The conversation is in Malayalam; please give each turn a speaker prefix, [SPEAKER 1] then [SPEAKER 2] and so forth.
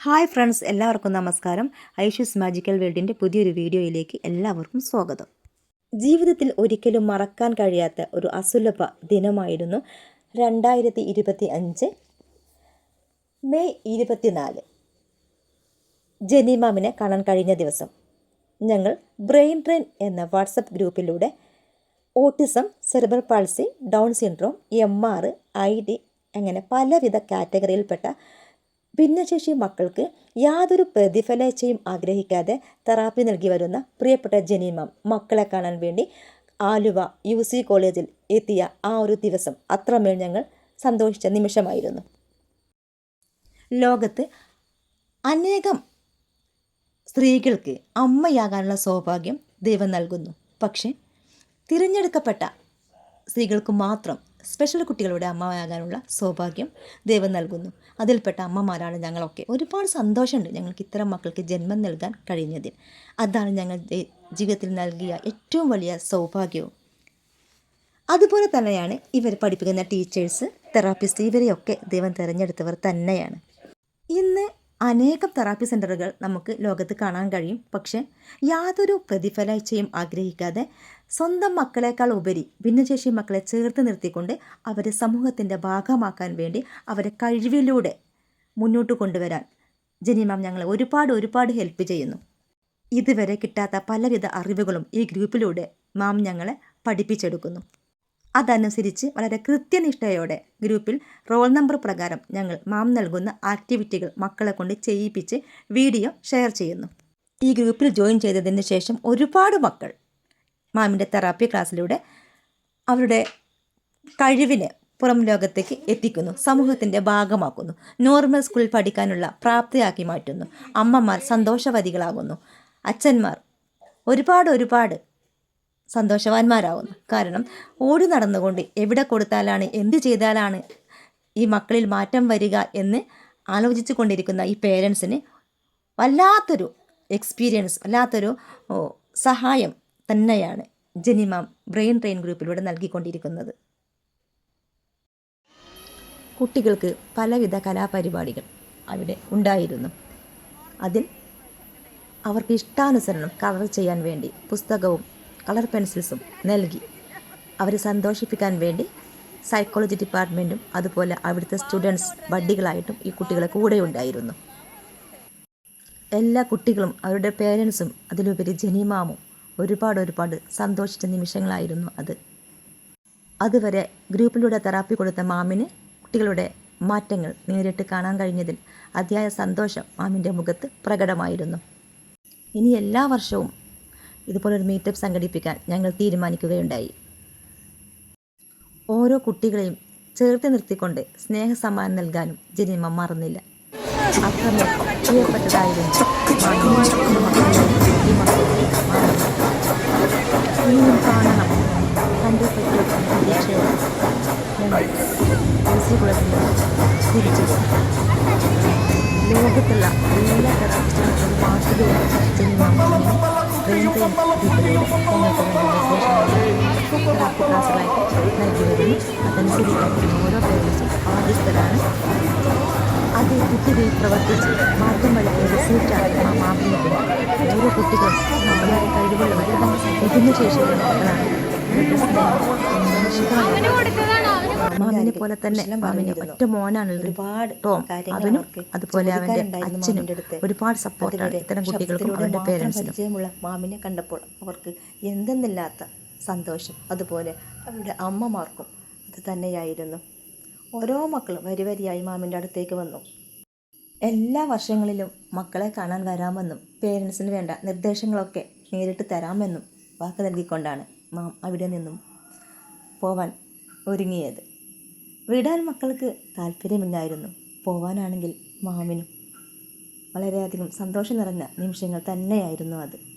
[SPEAKER 1] ഹായ് ഫ്രണ്ട്സ് എല്ലാവർക്കും നമസ്കാരം. ഐഷൂസ് മാജിക്കൽ വേൾഡിന്റെ പുതിയൊരു വീഡിയോയിലേക്ക് എല്ലാവർക്കും സ്വാഗതം. ജീവിതത്തിൽ ഒരിക്കലും മറക്കാൻ കഴിയാത്ത ഒരു അസുലഭ ദിനമായിരുന്നു രണ്ടായിരത്തി ഇരുപത്തി അഞ്ച് മെയ് ഇരുപത്തിനാല്. ജനീമാമിനെ കാണാൻ കഴിഞ്ഞ ദിവസം ഞങ്ങൾ ബ്രെയിൻ ട്രെയിൻ എന്ന WhatsApp ഗ്രൂപ്പിലൂടെ autism cerebral palsy Down syndrome M R I D അങ്ങനെ പലവിധ കാറ്റഗറിയിൽപ്പെട്ട ഭിന്നശേഷി മക്കൾക്ക് യാതൊരു പ്രതിഫലേച്ഛയും ആഗ്രഹിക്കാതെ തെറാപ്പി നൽകി വരുന്ന പ്രിയപ്പെട്ട ജനീമം മക്കളെ കാണാൻ വേണ്ടി ആലുവ യു സി കോളേജിൽ എത്തിയ ആ ഒരു ദിവസം അത്രമേൽ ഞങ്ങൾ സന്തോഷിച്ച നിമിഷമായിരുന്നു. ലോകത്ത് അനേകം സ്ത്രീകൾക്ക് അമ്മയാകാനുള്ള സൗഭാഗ്യം ദൈവം നൽകുന്നു. പക്ഷേ തിരഞ്ഞെടുക്കപ്പെട്ട സ്ത്രീകൾക്ക് മാത്രം സ്പെഷ്യൽ കുട്ടികളുടെ അമ്മയാകാനുള്ള സൗഭാഗ്യം ദൈവം നൽകുന്നു. അതിൽപ്പെട്ട അമ്മമാരാണ് ഞങ്ങളൊക്കെ. ഒരുപാട് സന്തോഷമുണ്ട് ഞങ്ങൾക്ക് ഇത്തരം മക്കൾക്ക് ജന്മം നൽകാൻ കഴിഞ്ഞതിൽ. അതാണ് ഞങ്ങൾ ജീവിതത്തിൽ നൽകിയ ഏറ്റവും വലിയ സൗഭാഗ്യവും. അതുപോലെ തന്നെയാണ് ഇവർ പഠിപ്പിക്കുന്ന ടീച്ചേഴ്സ് തെറാപ്പിസ്റ്റ് ഇവരെയൊക്കെ ദൈവം തിരഞ്ഞെടുത്തവർ തന്നെയാണ്. ഇന്ന് അനേകം തെറാപ്പി സെന്ററുകൾ നമുക്ക് ലോകത്ത് കാണാൻ കഴിയും. പക്ഷേ യാതൊരു പ്രതിഫലേച്ഛയും ആഗ്രഹിക്കാതെ സ്വന്തം മക്കളെക്കാൾ ഉപരി ഭിന്നശേഷി മക്കളെ ചേർത്ത് നിർത്തിക്കൊണ്ട് അവരെ സമൂഹത്തിന്റെ ഭാഗമാക്കാൻ വേണ്ടി അവരെ കഴിവിലൂടെ മുന്നോട്ട് കൊണ്ടുവരാൻ ജനിമാം ഞങ്ങളെ ഒരുപാട് ഒരുപാട് ഹെൽപ്പ് ചെയ്യുന്നു. ഇതുവരെ കിട്ടാത്ത പലവിധ അറിവുകളും ഈ ഗ്രൂപ്പിലൂടെ മാം ഞങ്ങളെ പഠിപ്പിച്ചെടുക്കുന്നു. അതനുസരിച്ച് വളരെ കൃത്യനിഷ്ഠയോടെ ഗ്രൂപ്പിൽ റോൾ നമ്പർ പ്രകാരം ഞങ്ങൾ മാം നൽകുന്ന ആക്ടിവിറ്റികൾ മക്കളെ കൊണ്ട് ചെയ്യിപ്പിച്ച് വീഡിയോ ഷെയർ ചെയ്യുന്നു. ഈ ഗ്രൂപ്പിൽ ജോയിൻ ചെയ്തതിന് ശേഷം ഒരുപാട് മക്കൾ മാമിന്റെ തെറാപ്പി ക്ലാസ്സിലൂടെ അവരുടെ കഴിവിനെ പുറം ലോകത്തേക്ക് എത്തിക്കുന്നു സമൂഹത്തിന്റെ ഭാഗമാക്കുന്നു നോർമൽ സ്കൂളിൽ പഠിക്കാനുള്ള പ്രാപ്തിയാക്കി മാറ്റുന്നു അമ്മമാർ സന്തോഷവതികളാകുന്നു അച്ഛന്മാർ ഒരുപാട് ഒരുപാട് സന്തോഷവാന്മാരാകുന്നു. കാരണം ഓടി നടന്നുകൊണ്ട് എവിടെ കൊടുത്താലാണ് എന്ത് ചെയ്താലാണ് ഈ മക്കളിൽ മാറ്റം വരിക എന്ന് ആലോചിച്ചു കൊണ്ടിരിക്കുന്ന ഈ പേരൻസിന് വല്ലാത്തൊരു എക്സ്പീരിയൻസ് വല്ലാത്തൊരു സഹായം തന്നെയാണ് ജനിമാം ബ്രെയിൻ ട്രെയിൻ ഗ്രൂപ്പിലൂടെ നൽകിക്കൊണ്ടിരിക്കുന്നത്. കുട്ടികൾക്ക് പലവിധ കലാപരിപാടികൾ അവിടെ ഉണ്ടായിരുന്നു. അതിൽ അവർക്ക് ഇഷ്ടാനുസരണം കളർ ചെയ്യാൻ വേണ്ടി പുസ്തകവും കളർ പെൻസിൽസും നൽകി. അവരെ സന്തോഷിപ്പിക്കാൻ വേണ്ടി സൈക്കോളജി ഡിപ്പാർട്ട്മെന്റും അതുപോലെ അവിടുത്തെ സ്റ്റുഡൻസ് ബഡ്ഡികളായിട്ടും ഈ കുട്ടികളെ കൂടെ ഉണ്ടായിരുന്നു. എല്ലാ കുട്ടികളും അവരുടെ പേരൻസും അതിലുപരി ജനീമാമും ഒരുപാട് ഒരുപാട് സന്തോഷിച്ച നിമിഷങ്ങളായിരുന്നു അത്. അതുവരെ ഗ്രൂപ്പിലൂടെ തെറാപ്പി കൊടുത്ത മാമിന് കുട്ടികളുടെ മാറ്റങ്ങൾ നേരിട്ട് കാണാൻ കഴിഞ്ഞതിൽ അതിയായ സന്തോഷം മാമിന്റെ മുഖത്ത് പ്രകടമായിരുന്നു. ഇനി എല്ലാ വർഷവും ഇതുപോലൊരു മീറ്റപ്പ് സംഘടിപ്പിക്കാൻ ഞങ്ങൾ തീരുമാനിക്കുകയുണ്ടായി. ഓരോ കുട്ടികളെയും ചേർത്ത് നിർത്തിക്കൊണ്ട് സ്നേഹസമ്മാനം നൽകാനും ജനിമ മറന്നില്ല. അത്രമേൽ പ്രിയപ്പെട്ടതായിരുന്നു ലോകത്തുള്ള എല്ലാ നൽകി വരുന്നു അതനുസരിച്ച് ഓരോ പേരും ബാധ്യസ്ഥരാണ് അത് കുട്ടികൾ പ്രവർത്തിച്ച് മാറ്റം വരുത്തിയ റിസൾട്ടാണ് ആ മാധ്യമത്തിന് ഓരോ കുട്ടികളും നമ്മളെ കഴിവുള്ളവരും ഇതിന് ശേഷിയുള്ള മക്കളാണ് മാമിനെ പോലെ തന്നെ മാമിന് ഒറ്റ മോനാണ് ഒരുപാട് ടോം അവനും അതുപോലെ അവന്റെ അച്ഛനും ഒരുപാട് സപ്പോർട്ടാണ് ഇത്തരം കുട്ടികൾക്കും അവരുടെ പേരൻസിനും
[SPEAKER 2] പരിചയമുള്ള മാമിനെ കണ്ടപ്പോൾ അവർക്ക് എന്തെന്നില്ലാത്ത സന്തോഷം. അതുപോലെ അവരുടെ അമ്മമാർക്കും ഇത് തന്നെയായിരുന്നു. ഓരോ മക്കളും വരി വരിയായി മാമിന്റെ അടുത്തേക്ക് വന്നു.
[SPEAKER 1] എല്ലാ വർഷങ്ങളിലും മക്കളെ കാണാൻ വരാമെന്നും പേരൻസിന് വേണ്ട നിർദ്ദേശങ്ങളൊക്കെ നേരിട്ട് തരാമെന്നും വാക്ക് നൽകിക്കൊണ്ടാണ് മാം അവിടെ നിന്നും പോവാൻ ഒരുങ്ങിയത്. വിടാൻ മക്കൾക്ക് താല്പര്യമില്ലായിരുന്നു. പോവാനാണെങ്കിൽ മാമിനും വളരെയധികം സന്തോഷം നിറഞ്ഞ നിമിഷങ്ങൾ തന്നെയായിരുന്നു അത്.